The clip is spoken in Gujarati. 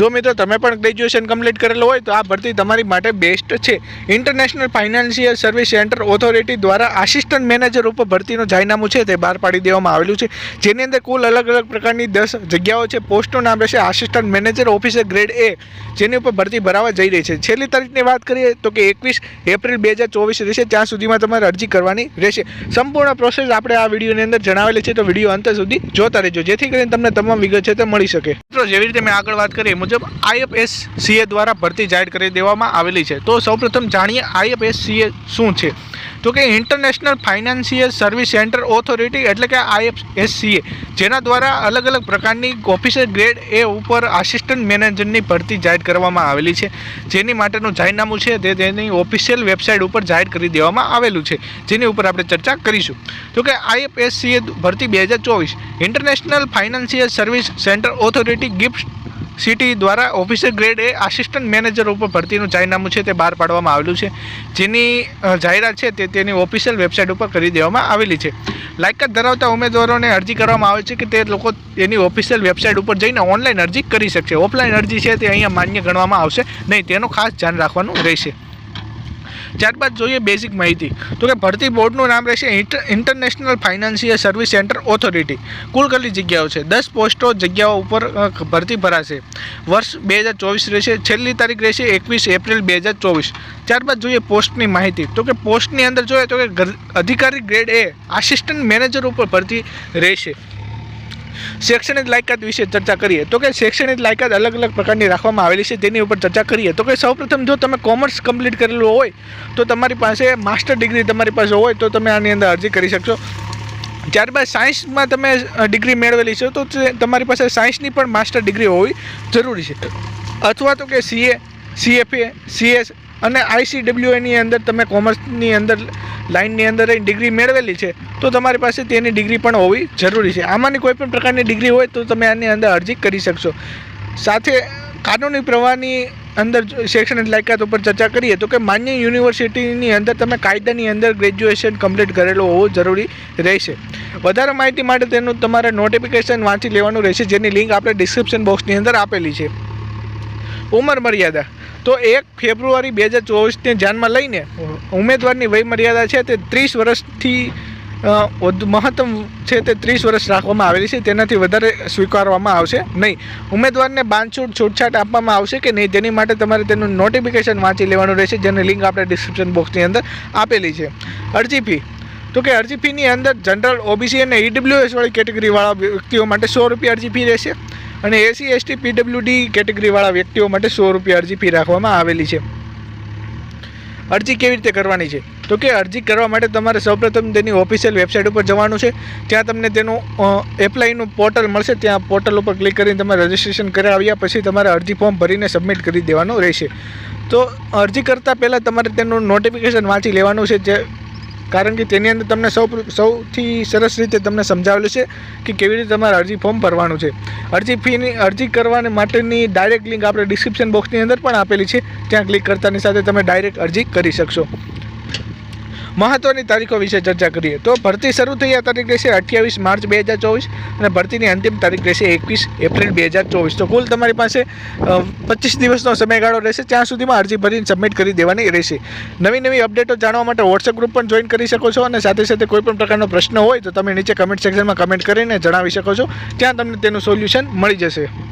જો મિત્રો તમે પણ ગ્રેજ્યુએશન કમ્પ્લીટ કરેલું હોય તો આ ભરતી તમારી માટે બેસ્ટ છે. International financial service centre authority દ્વારા આસિસ્ટન્ટ મેનેજર ઉપર ભરતીનું જાહેરનામું છે તે બહાર પાડી દેવામાં આવેલું છે. જેની અંદર કુલ અલગ અલગ પ્રકારની દસ જગ્યાઓ છે. પોસ્ટનું નામ રહેશે assistant manager officer grade A જેની ઉપર ભરતી ભરાવા જઈ રહી છે. છેલ્લી તારીખની વાત કરીએ તો કે એકવીસ એપ્રિલ બે હજાર ચોવીસ રહેશે. ત્યાં સુધીમાં તમારે અરજી કરવાની રહેશે. સંપૂર્ણ પ્રોસેસ આપણે આ વિડીયોની અંદર જણાવેલી છે. તો વીડિયો અંત સુધી જોતા રહેજો. જેથી કરીને તમને તમામ વિગત છે તે મળી શકે. મિત્રો, જેવી રીતે મેં આગળ વાત કરી મુજબ આઈએફએસ સીએ દ્વારા ભરતી જાહેર કરી દેવામાં આવેલી છે. તો સૌપ્રથમ જાણીએ આઈએફએસ સીએ શું છે? તો કે international financial service centre authority એટલે કે આઈએફએસસીએ, જેના દ્વારા અલગ અલગ પ્રકારની ઓફિસર ગ્રેડ એ ઉપર આસિસ્ટન્ટ મેનેજરની ભરતી જાહેર કરવામાં આવેલી છે. જેની માટેનું જાહેરનામું છે તે તેની ઓફિશિયલ વેબસાઇટ ઉપર જાહેર કરી દેવામાં આવેલું છે. જેની ઉપર આપણે ચર્ચા કરીશું. તો કે આઈએફએસસીએ ભરતી બે હજાર ચોવીસ, international financial service centre authority gift city દ્વારા officer grade A assistant manager ઉપર ભરતીનું જાહેરનામું છે તે બહાર પાડવામાં આવેલું છે. જેની જાહેરાત છે તે તેની ઓફિશિયલ વેબસાઇટ ઉપર કરી દેવામાં આવેલી છે. લાયકાત ધરાવતા ઉમેદવારોને અરજી કરવામાં આવે છે કે તે લોકો એની ઓફિશિયલ વેબસાઇટ ઉપર જઈને ઓનલાઈન અરજી કરી શકશે. ઓફલાઈન અરજી છે તે અહીંયા માન્ય ગણવામાં આવશે. નહીં, તેનું ખાસ ધ્યાન રાખવાનું રહેશે. ત્યારબાદ જોઈએ બેઝિક માહિતી. તો કે ભરતી બોર્ડનું નામ રહેશે international financial service centre authority કુલ કેટલી જગ્યાઓ છે? દસ પોસ્ટો જગ્યાઓ ઉપર ભરતી ભરાશે. વર્ષ બે હજાર ચોવીસ રહેશે. છેલ્લી તારીખ રહેશે એકવીસ એપ્રિલ બે હજાર ચોવીસ. ત્યારબાદ જોઈએ પોસ્ટની માહિતી. તો કે પોસ્ટની અંદર જોઈએ તો કે અધિકારી ગ્રેડ એ આસિસ્ટન્ટ મેનેજર ઉપર ભરતી રહેશે. શૈક્ષણિક લાયકાત વિશે ચર્ચા કરીએ. તો કે શૈક્ષણિક લાયકાત અલગ અલગ પ્રકારની રાખવામાં આવેલી છે તેની ઉપર ચર્ચા કરીએ. તો કે સૌપ્રથમ જો તમે કોમર્સ કમ્પ્લીટ કરેલું હોય, તો તમારી પાસે માસ્ટર ડિગ્રી તમારી પાસે હોય, તો તમે આની અંદર અરજી કરી શકશો. ત્યારબાદ સાયન્સમાં તમે ડિગ્રી મેળવેલી છે તો તમારી પાસે સાયન્સની પણ માસ્ટર ડિગ્રી હોવી જરૂરી છે. અથવા તો કે સીએ, સીએફએ, સીએસ અને આઈસીડબ્લ્યુએની અંદર તમે કોમર્સની અંદર લાઇનની અંદર એ ડિગ્રી મેળવેલી છે, તો તમારી પાસે તેની ડિગ્રી પણ હોવી જરૂરી છે. આમાંની કોઈ પણ પ્રકારની ડિગ્રી હોય તો તમે આની અંદર અરજી કરી શકશો. સાથે કાનૂની પ્રવાહની અંદર શૈક્ષણિક લાયકાત ઉપર ચર્ચા કરીએ તો કે માન્ય યુનિવર્સિટીની અંદર તમે કાયદાની અંદર ગ્રેજ્યુએશન કમ્પ્લીટ કરેલો હોવો જરૂરી રહેશે. વધારે માહિતી માટે તેનું તમારે નોટિફિકેશન વાંચી લેવાનું રહેશે, જેની લિંક આપણે ડિસ્ક્રિપ્શન બોક્સની અંદર આપેલી છે. ઉંમર મર્યાદા. તો એક ફેબ્રુઆરી બે હજાર ચોવીસને ધ્યાનમાં લઈને ઉમેદવારની વયમર્યાદા છે તે ત્રીસ વર્ષથી મહત્તમ છે તે ત્રીસ વર્ષ રાખવામાં આવેલી છે, તેનાથી વધારે સ્વીકારવામાં આવશે નહીં. ઉમેદવારને બાંધછૂટ છૂટછાટ આપવામાં આવશે કે નહીં તેની માટે તમારે તેનું નોટિફિકેશન વાંચી લેવાનું રહેશે, જેની લિંક આપણે ડિસ્ક્રિપ્શન બોક્સની અંદર આપેલી છે. અરજી ફી તો કે અરજી ફીની અંદર જનરલ ઓબીસી અને ઈડબ્લ્યુએસવાળી કેટેગરીવાળા વ્યક્તિઓ માટે સો રૂપિયા અરજી ફી રહેશે. અને એસી એસટી પીડબ્લ્યુડી કેટેગરીવાળા વ્યક્તિઓ માટે સો રૂપિયા અરજી ફી રાખવામાં આવેલી છે. અરજી કેવી રીતે કરવાની છે? તો કે અરજી કરવા માટે તમારે સૌપ્રથમ તેની ઓફિશિયલ વેબસાઇટ ઉપર જવાનું છે. ત્યાં તમને તેનું એપ્લાયનું પોર્ટલ મળશે. ત્યાં પોર્ટલ ઉપર ક્લિક કરીને તમે રજિસ્ટ્રેશન કરાવ્યા પછી તમારે અરજી ફોર્મ ભરીને સબમિટ કરી દેવાનું રહેશે. તો અરજી કરતાં પહેલાં તમારે તેનું નોટિફિકેશન વાંચી લેવાનું છે, જે કારણ કે તેની અંદર તમને સૌ સૌથી સરસ રીતે તમને સમજાવેલું છે કે કેવી રીતે તમારે અરજી ફોર્મ ભરવાનું છે. અરજી ફીની, અરજી કરવાની માટેની ડાયરેક્ટ લિંક આપણે ડિસ્ક્રિપ્શન બોક્સની અંદર પણ આપેલી છે. ત્યાં ક્લિક કરતાની સાથે તમે ડાયરેક્ટ અરજી કરી શકશો. મહત્વની તારીખો વિશે ચર્ચા કરીએ. તો ભરતી શરૂ થઈ આ તારીખ રહેશે અઠ્યાવીસ માર્ચ બે હજાર ચોવીસ અને ભરતીની અંતિમ તારીખ રહેશે એકવીસ એપ્રિલ બે હજાર ચોવીસ. તો કુલ તમારી પાસે પચીસ દિવસનો સમયગાળો રહેશે, ત્યાં સુધીમાં અરજી ભરીને સબમિટ કરી દેવાની રહેશે. નવી નવી અપડેટો જાણવા માટે વોટ્સએપ ગ્રુપ પણ જોઈન કરી શકો છો અને સાથે સાથે કોઈપણ પ્રકારનો પ્રશ્ન હોય તો તમે નીચે કમેન્ટ સેક્શનમાં કમેન્ટ કરીને જણાવી શકો છો. ત્યાં તમને તેનું સોલ્યુશન મળી જશે.